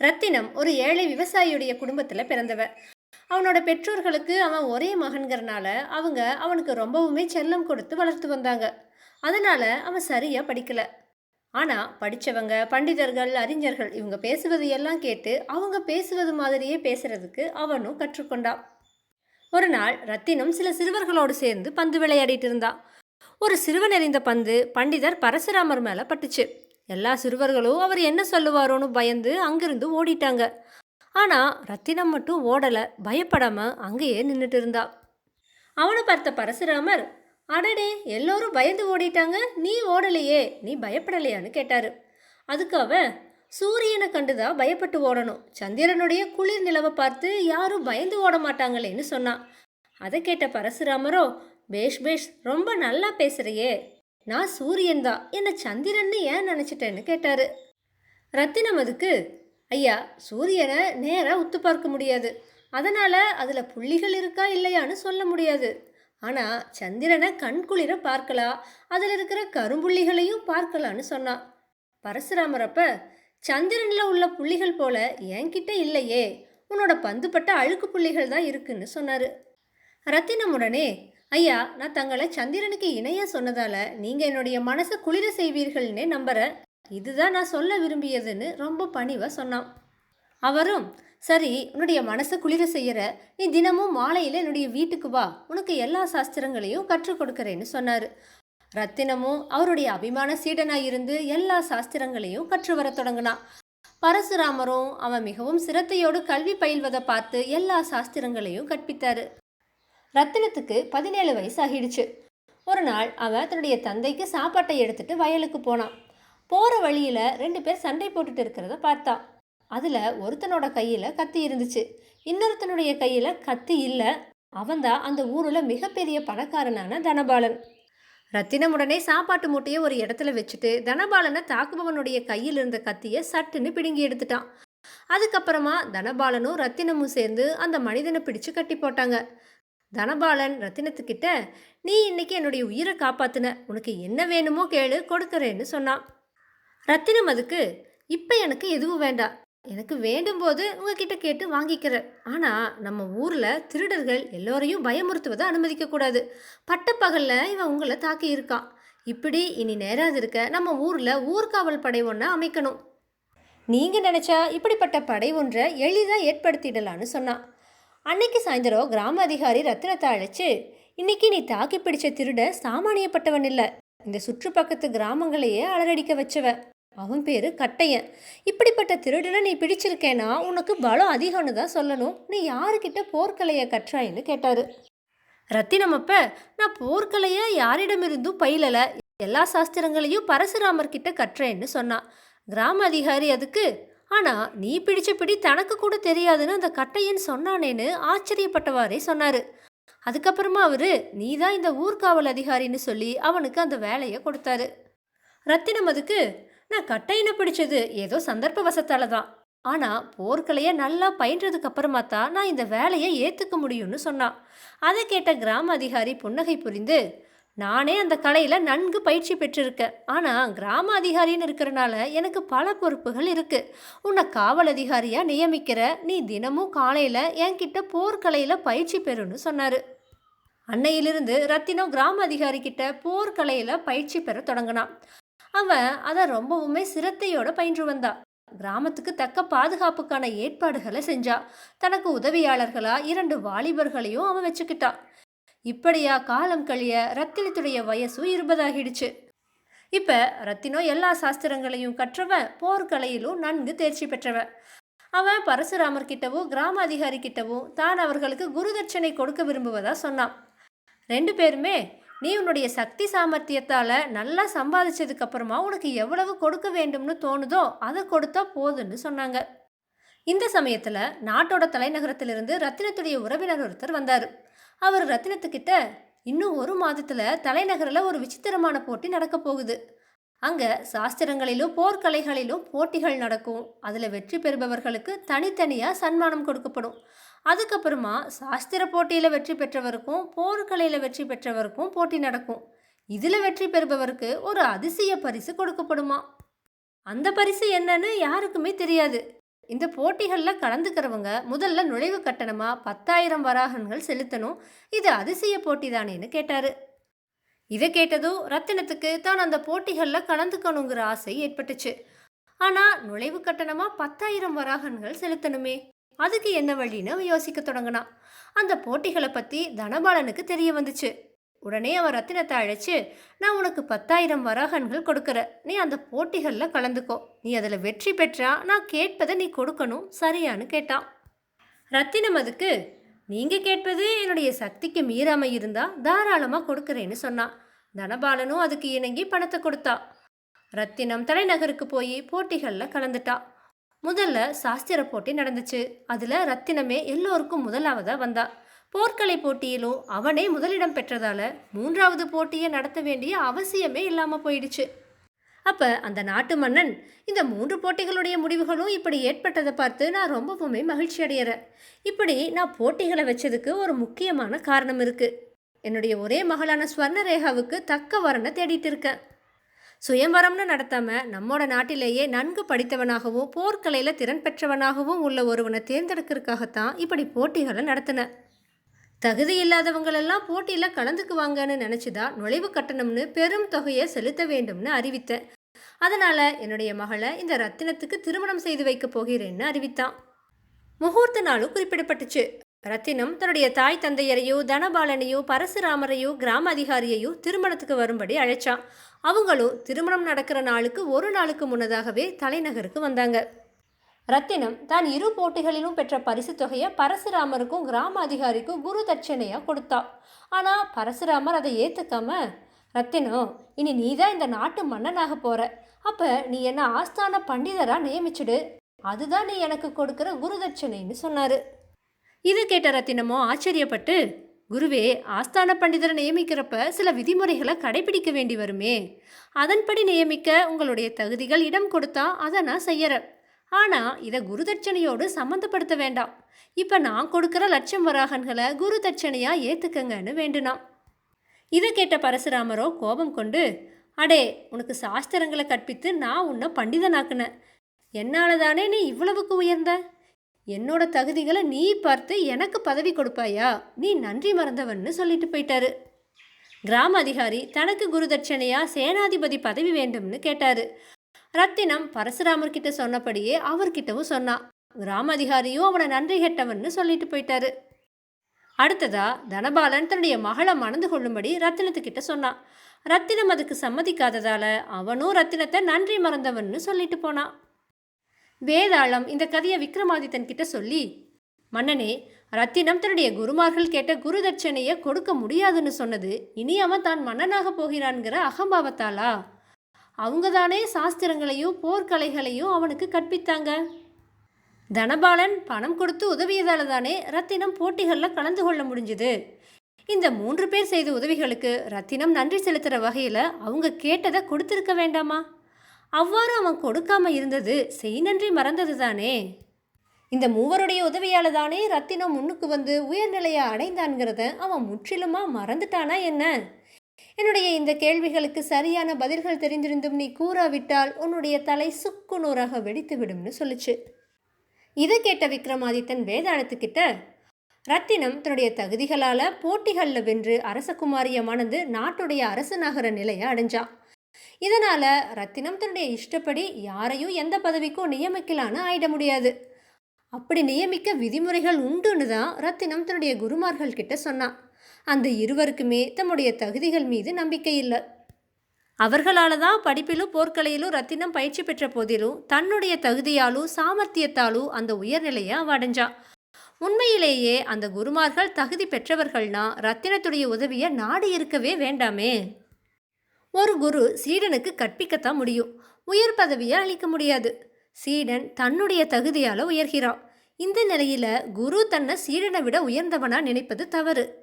ரத்தினம் ஒரு ஏழை விவசாயியுடைய குடும்பத்தில் பிறந்தவ. அவனோட பெற்றோர்களுக்கு அவன் ஒரே மகன்கிறனால அவங்க அவனுக்கு ரொம்பவுமே செல்லம் கொடுத்து வளர்த்து வந்தாங்க. அதனால அவன் சரியாக படிக்கல. ஆனால் படித்தவங்க பண்டிதர்கள் அறிஞர்கள் இவங்க பேசுவது எல்லாம் கேட்டு அவங்க பேசுவது மாதிரியே பேசுறதுக்கு அவனும் கற்றுக்கொண்டான். ஒரு நாள் ரத்தினம் சில சிறுவர்களோடு சேர்ந்து பந்து விளையாடிட்டு இருந்தான். ஒரு சிறுவன் எறிந்த பந்து பண்டிதர் பரசுராமர் மேலே பட்டுச்சு. எல்லா சிறுவர்களும் அவர் என்ன சொல்லுவாரோன்னு பயந்து அங்கிருந்து ஓடிட்டாங்க. ஆனால் ரத்தினம் மட்டும் ஓடலை பயப்படாமல் அங்கேயே நின்றுட்டு இருந்தா. அவனை பார்த்த பரசுராமர் அடடே எல்லோரும் பயந்து ஓடிட்டாங்க நீ ஓடலையே நீ பயப்படலையான்னு கேட்டாரு. அதுக்கு அவன் சூரியனை கண்டுதான் பயப்பட்டு ஓடணும். சந்திரனுடைய குளிர் நிலவை பார்த்து யாரும் பயந்து ஓட மாட்டாங்களேன்னு சொன்னான். அதை கேட்ட பரசுராமரோ பேஷ் பேஷ் ரொம்ப நல்லா பேசுகிறையே நான் சூரியன் தான் என்னை சந்திரன்னு ஏன் நினச்சிட்டேன்னு கேட்டார். ரத்தினம் அதுக்கு ஐயா சூரியனை நேராக உத்து பார்க்க முடியாது. அதனால் அதில் புள்ளிகள் இருக்கா இல்லையான்னு சொல்ல முடியாது. ஆனால் சந்திரனை கண்குளிர பார்க்கலாம். அதில் இருக்கிற கரும்புள்ளிகளையும் பார்க்கலான்னு சொன்னான் பரசுராமர் அப்ப சந்திரனில் உள்ள புள்ளிகள் போல என்கிட்ட இல்லையே. உன்னோட பந்துப்பட்ட அழுக்கு புள்ளிகள் தான் இருக்குன்னு சொன்னார். ரத்தினம் உடனே ஐயா நான் தங்களை சந்திரனுக்கு இணையா சொன்னதால நீங்க என்னுடைய மனசை குளிர செய்வீர்கள்னே நம்புறேன். இதுதான் நான் சொல்ல விரும்பியதுன்னு ரொம்ப பணிவா சொன்னான். அவரும் சரி உன்னுடைய மனசை குளிர செய்யற நீ தினமும் மாலையில என்னுடைய வீட்டுக்கு வா உனக்கு எல்லா சாஸ்திரங்களையும் கற்றுக் கொடுக்கறேன்னு சொன்னாரு. ரத்தினமும் அவருடைய அபிமான சீடனாய் இருந்து எல்லா சாஸ்திரங்களையும் கற்று வரத் தொடங்கினான். பரசுராமரும் அவன் மிகவும் சிரத்தையோடு கல்வி பயில்வதை பார்த்து எல்லா சாஸ்திரங்களையும் கற்பித்தாரு. ரத்தினத்துக்கு பதினேழு வயசு ஆகிடுச்சு ஒரு நாள் அவன் தன்னுடைய தந்தைக்கு சாப்பாட்டை எடுத்துட்டு வயலுக்கு போனான். போகிற வழியில் ரெண்டு பேர் சண்டை போட்டுட்டு இருக்கிறத பார்த்தான் அதில் ஒருத்தனோட கையில் கத்தி இருந்துச்சு. இன்னொருத்தனுடைய கையில் கத்தி இல்லை. அவன்தான் அந்த ஊரில் மிகப்பெரிய பணக்காரனான தனபாலன். ரத்தினம் உடனே சாப்பாட்டு மூட்டையை ஒரு இடத்துல வச்சுட்டு தனபாலனை தாக்குபவனுடைய கையில் இருந்த கத்தியை சட்டுன்னு பிடுங்கி எடுத்துட்டான். அதுக்கப்புறமா தனபாலனும் ரத்தினமும் சேர்ந்து அந்த மனிதனை பிடிச்சு கட்டி போட்டாங்க. தனபாலன் ரத்தினத்துக்கிட்ட நீ இன்னைக்கு என்னுடைய உயிரை காப்பாத்தின. உனக்கு என்ன வேணுமோ கேளு கொடுக்கறேன்னு சொன்னான். ரத்தினம் அதுக்கு இப்போ எனக்கு எதுவும் வேண்டாம். எனக்கு வேண்டும் போது உங்ககிட்ட கேட்டு வாங்கிக்கிறேன். ஆனால் நம்ம ஊரில் திருடர்கள் எல்லோரையும் பயமுறுத்துவதை அனுமதிக்கக்கூடாது. பட்டப்பகலில் இவன் உங்களை தாக்கி இருக்கான் இப்படி இனி நேராது இருக்க நம்ம ஊரில் ஊர்காவல் படை ஒன்றை அமைக்கணும். நீங்கள் நினச்சா இப்படிப்பட்ட படை ஒன்றை எளிதாக ஏற்படுத்திடலான்னு சொன்னான். அன்னைக்கு சாயந்தரம் கிராம அதிகாரி ரத்தினத்தை அழைச்சு இன்னைக்கு நீ தாக்கி பிடிச்ச திருட சாமானியப்பட்டவன் இல்லை. இந்த சுற்றுப்பக்கத்து கிராமங்களையே அலறடிக்க வச்சவன் அவன் பேரு கட்டையன். இப்படிப்பட்ட திருடனை நீ பிடிச்சிருக்கேனா? உனக்கு பலம் அதிகம்னு தான் சொல்லணும். நீ யாருக்கிட்ட போர்க்கலையை கற்றாயின்னு கேட்டாரு. ரத்தினம் நான் போர்க்கலைய யாரிடமிருந்தும் பயிலல. எல்லா சாஸ்திரங்களையும் பரசுராமர்கிட்ட கற்றேன்னு சொன்னான் கிராம அதிகாரி அதுக்கு ஆனால் நீ பிடிச்ச பிடி தனக்கு கூட தெரியாதுன்னு அந்த கட்டையன் சொன்னானேன்னு ஆச்சரியப்பட்டவாறே சொன்னாரு. அதுக்கப்புறமா அவரு நீ தான் இந்த ஊர்காவல் அதிகாரின்னு சொல்லி அவனுக்கு அந்த வேலையை கொடுத்தாரு. ரத்தினம் அதுக்கு நான் கட்டையினை பிடிச்சது ஏதோ சந்தர்ப்ப வசத்தால தான். ஆனால் போர்க்கலையை நல்லா பயின்றதுக்கு அப்புறமா தான் நான் இந்த வேலையை ஏற்றுக்க முடியும்னு சொன்னான். அதை கேட்ட கிராம அதிகாரி புன்னகை புரிந்து நானே அந்த கலையில் நன்கு பயிற்சி பெற்றிருக்கேன். ஆனால் கிராம அதிகாரின்னு இருக்கிறனால எனக்கு பல பொறுப்புகள் இருக்குது உன்னை காவல் அதிகாரியாக நியமிக்கிற நீ தினமும் காலையில் என்கிட்ட போர்க்கலையில் பயிற்சி பெறுன்னு சொன்னார். அன்னையிலிருந்து ரத்தினம் கிராம அதிகாரி கிட்ட போர்க்கலையில் பயிற்சி பெற தொடங்கினான். அவன் அதை ரொம்பவுமே சிரத்தையோடு பயின்று வந்தான். கிராமத்துக்கு தக்க பாதுகாப்புக்கான ஏற்பாடுகளை செஞ்சா. தனக்கு உதவியாளர்களா இரண்டு வாலிபர்களையும் அவன் வச்சுக்கிட்டான். இப்படியா காலம் கழிய ரத்தினத்துடைய வயசு இருபதாகிடுச்சு. இப்போ ரத்தினோ எல்லா சாஸ்திரங்களையும் கற்றவன் போர்க்கலையிலும் நன்கு தேர்ச்சி பெற்றவன் அவன் பரசுராமர் கிட்டவும் கிராம அதிகாரி கிட்டவும் தான் அவர்களுக்கு குருதட்சணை கொடுக்க விரும்புவதா சொன்னான். ரெண்டு பேருமே நீ உன்னுடைய சக்தி சாமர்த்தியத்தால் நல்லா சம்பாதிச்சதுக்கு அப்புறமா உனக்கு எவ்வளவு கொடுக்க வேண்டும்னு தோணுதோ அதை கொடுத்தா போதுன்னு சொன்னாங்க. இந்த சமயத்தில் நாட்டோட தலைநகரத்திலிருந்து ரத்தினத்துடைய உறவினர் ஒருத்தர் வந்தார். அவர் ரத்தினத்துக்கிட்ட இன்னும் ஒரு மாதத்தில் தலைநகரில் ஒரு விசித்திரமான போட்டி நடக்க போகுது. அங்கே சாஸ்திரங்களிலும் போர்க்கலைகளிலும் போட்டிகள் நடக்கும். அதில் வெற்றி பெறுபவர்களுக்கு தனித்தனியாக சன்மானம் கொடுக்கப்படும். அதுக்கப்புறமா சாஸ்திர போட்டியில் வெற்றி பெற்றவருக்கும் போர்க்கலையில் வெற்றி பெற்றவருக்கும் போட்டி நடக்கும். இதில் வெற்றி பெறுபவருக்கு ஒரு அதிசய பரிசு கொடுக்கப்படுமா? அந்த பரிசு என்னன்னு யாருக்குமே தெரியாது. இந்த போட்டிகளில் கலந்துக்கிறவங்க முதல்ல நுழைவு கட்டணமாக பத்தாயிரம் வராகன்கள் செலுத்தணும். இது அதிசய போட்டி தானேன்னு கேட்டார். இதை கேட்டதும் ரத்தினத்துக்கு தான் அந்த போட்டிகளில் கலந்துக்கணுங்கிற ஆசை ஏற்பட்டுச்சு. ஆனால் நுழைவு கட்டணமாக பத்தாயிரம் வராகன்கள் செலுத்தணுமே. அதுக்கு என்ன வழின்னு யோசிக்க தொடங்கினான் அந்த போட்டிகளை பற்றி தனபாலனுக்கு தெரிய வந்துச்சு. உடனே அவன் ரத்தினத்தை அழைச்சு நான் உனக்கு பத்தாயிரம் வராகன்கள் கொடுக்குற நீ அந்த போட்டிகளில் கலந்துக்கோ. நீ அதில் வெற்றி பெற்றா நான் கேட்பதை நீ கொடுக்கணும். சரியான்னு கேட்டான். ரத்தினம் அதுக்கு நீங்கள் கேட்பது என்னுடைய சக்திக்கு மீறாமல் இருந்தால் தாராளமாக கொடுக்குறேன்னு சொன்னான் தனபாலனும் அதுக்கு இணங்கி பணத்தை கொடுத்தா. ரத்தினம் தலைநகருக்கு போய் போட்டிகளில் கலந்துட்டா. முதல்ல சாஸ்திர போட்டி நடந்துச்சு. அதில் ரத்தினமே எல்லோருக்கும் முதலாவதாக வந்தா. போர்க்கலை போட்டியிலும் அவனே முதலிடம் பெற்றதால மூன்றாவது போட்டியை நடத்த வேண்டிய அவசியமே இல்லாமல் போயிடுச்சு. அப்ப அந்த நாட்டு மன்னன் இந்த மூன்று போட்டிகளுடைய முடிவுகளும் இப்படி ஏற்பட்டதை பார்த்து நான் ரொம்பவுமே மகிழ்ச்சி அடையிறேன். இப்படி நான் போட்டிகளை வச்சதுக்கு ஒரு முக்கியமான காரணம் இருக்கு. என்னுடைய ஒரே மகளான ஸ்வர்ணரேகாவுக்கு தக்க வரனை தேடிட்டு இருக்கேன். சுயம்பரம்னு நடத்தாம நம்மோட நாட்டிலேயே நன்கு படித்தவனாகவும் போர்க்கலையில் திறன் பெற்றவனாகவும் உள்ள ஒருவனை தேர்ந்தெடுக்கிறதுக்காகத்தான் இப்படி போட்டிகளை நடத்தினேன். தகுதி இல்லாதவங்களெல்லாம் போட்டியில் கலந்துக்குவாங்கன்னு நினச்சிதா நுழைவு கட்டணம்னு பெரும் தொகையை செலுத்த வேண்டும்னு அறிவித்தேன். அதனால் என்னுடைய மகளை இந்த ரத்தினத்துக்கு திருமணம் செய்து வைக்கப் போகிறேன்னு அறிவித்தான் முகூர்த்த நாளும் குறிப்பிடப்பட்டுச்சு. ரத்தினம் தன்னுடைய தாய் தந்தையரையோ தனபாலனையோ பரசுராமரையோ கிராம அதிகாரியையோ திருமணத்துக்கு வரும்படி அழைச்சான். அவங்களும் திருமணம் நடக்கிற நாளுக்கு ஒரு நாளுக்கு முன்னதாகவே தலைநகருக்கு வந்தாங்க. ரத்தினம் தான் இரு போட்டிகளிலும் பெற்ற பரிசு தொகையை பரசுராமருக்கும் கிராம அதிகாரிக்கும் குரு தட்சணையாக கொடுத்தா. ஆனால் பரசுராமர் அதை ஏற்றுக்காம ரத்தினம் இனி நீ தான் இந்த நாட்டு மன்னனாக போற. அப்போ நீ என்ன ஆஸ்தான பண்டிதராக நியமிச்சிடு. அதுதான் நீ எனக்கு கொடுக்குற குரு தட்சணைன்னு சொன்னார். இது கேட்ட ரத்தினமோ ஆச்சரியப்பட்டு குருவே ஆஸ்தான பண்டிதரை நியமிக்கிறப்ப சில விதிமுறைகளை கடைபிடிக்க வேண்டி வருமே. அதன்படி நியமிக்க உங்களுடைய தகுதிகள் இடம் கொடுத்தா அதை நான் செய்யறேன். ஆனால் இதை குரு தட்சணையோடு சம்மந்தப்படுத்த வேண்டாம். இப்போ நான் கொடுக்குற லட்சம் வராகன்களை குரு தட்சணையாக ஏற்றுக்கங்கன்னு வேண்டுனான் இதை கேட்ட பரசுராமரோ கோபம் கொண்டு அடே உனக்கு சாஸ்திரங்களை கற்பித்து நான் உன்னை பண்டிதனாக்குனேன். என்னால் தானே நீ இவ்வளவுக்கு உயர்ந்த? என்னோட தகுதிகளை நீ பார்த்து எனக்கு பதவி கொடுப்பாயா? நீ நன்றி மறந்தவன்னு சொல்லிட்டு போயிட்டாரு. கிராம அதிகாரி தனக்கு குரு தட்சணையா சேனாதிபதி பதவி வேண்டும்னு கேட்டாரு. ரத்தினம் பரசுராமர்கிட்ட சொன்னபடியே அவர்கிட்டவும் சொன்னான் கிராம அதிகாரியும் அவனை நன்றி கெட்டவன்னு சொல்லிட்டு போயிட்டாரு. அடுத்ததா தனபாலன் தன்னுடைய மகளை மணந்து கொள்ளும்படி ரத்தினத்துக்கிட்ட சொன்னான் ரத்தினம் அதுக்கு சம்மதிக்காததால அவனும் ரத்தினத்தை நன்றி மறந்தவன்னு சொல்லிட்டு போனான் வேதாளம் இந்த கதையை விக்ரமாதித்தன் கிட்ட சொல்லி மன்னனே ரத்தினம் தன்னுடைய குருமார்கள் கேட்ட குரு தட்சணையை கொடுக்க முடியாதுன்னு சொன்னது இனி அவன் தான் மன்னனாக போகிறான்கிற அகம்பாவத்தாலா அவங்க தானே சாஸ்திரங்களையும் போர்க்கலைகளையும் அவனுக்கு கற்பித்தாங்க. தனபாலன் பணம் கொடுத்து உதவியதால தானே ரத்தினம் போட்டிகளில் கலந்து கொள்ள முடிஞ்சுது. இந்த மூன்று பேர் செய்த உதவிகளுக்கு ரத்தினம் நன்றி செலுத்துகிற வகையில் அவங்க கேட்டதை கொடுத்துருக்க வேண்டாமா? அவ்வாறு அவன் கொடுக்காம இருந்தது செய் நன்றி மறந்தது தானே இந்த மூவருடைய உதவியால் தானே ரத்தினம் முன்னுக்கு வந்து உயர்நிலையை அடைந்தான்கிறத அவன் முற்றிலுமாக மறந்துட்டானா என்ன? என்னுடைய இந்த கேள்விகளுக்கு சரியான பதில்கள் தெரிந்திருந்தும் நீ கூறாவிட்டால் உன்னுடைய தலை சுக்கு நூறாக வெடித்து விடும்னு சொல்லுச்சு. இதை கேட்ட விக்ரமாதித்தன் வேதாளத்துக்கிட்ட ரத்தினம் தன்னுடைய தகுதிகளால் போட்டிகளில் வென்று அரசகுமாரியை மணந்து நாட்டுடைய அரசனாகிற நிலையை அடைஞ்சான் இதனால் ரத்தினம் தன்னுடைய இஷ்டப்படி யாரையும் எந்த பதவிக்கும் நியமிக்கலான்னு ஆயிட முடியாது. அப்படி நியமிக்க விதிமுறைகள் உண்டுன்னு தான் ரத்தினம் தன்னுடைய குருமார்கள் கிட்ட சொன்னான். அந்த இருவருக்குமே தம்முடைய தகுதிகள் மீது நம்பிக்கை இல்லை. அவர்களால தான் படிப்பிலும் போர்க்கலையிலும் ரத்தினம் பயிற்சி பெற்ற போதிலும் தன்னுடைய தகுதியாலும் சாமர்த்தியத்தாலும் அந்த உயர்நிலையை அவ அடைஞ்சா. உண்மையிலேயே அந்த குருமார்கள் தகுதி பெற்றவர்கள்னா ரத்தினத்துடைய உதவியை நாடு இருக்கவே வேண்டாமே. ஒரு குரு சீடனுக்கு கற்பிக்கத்தான் முடியும். உயர் பதவியை அளிக்க முடியாது. சீடன் தன்னுடைய தகுதியால் உயர்கிறான். இந்த நிலையில குரு தன்னை சீடனை விட உயர்ந்தவனா நினைப்பது தவறு.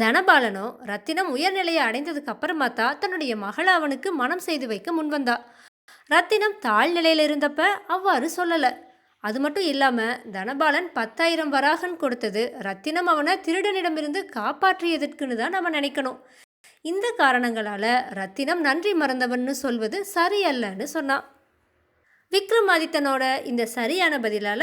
தனபாலனோ ரத்தினம் உயர்நிலையை அடைந்ததுக்கு அப்புறமா தான் தன்னுடைய மகளை அவனுக்கு மனம் செய்து வைக்க முன்வந்தா. ரத்தினம் தாழ்நிலையில் இருந்தப்ப அவ்வாறு சொல்லலை. அது மட்டும் இல்லாமல் தனபாலன் பத்தாயிரம் வராகன் கொடுத்தது ரத்தினம் அவனை திருடனிடமிருந்து காப்பாற்றியதற்குன்னு தான் நம்ம நினைக்கணும். இந்த காரணங்களால ரத்தினம் நன்றி மறந்தவன்னு சொல்வது சரியல்லன்னு சொன்னான் விக்ரமாதித்தனோட இந்த சரியான பதிலால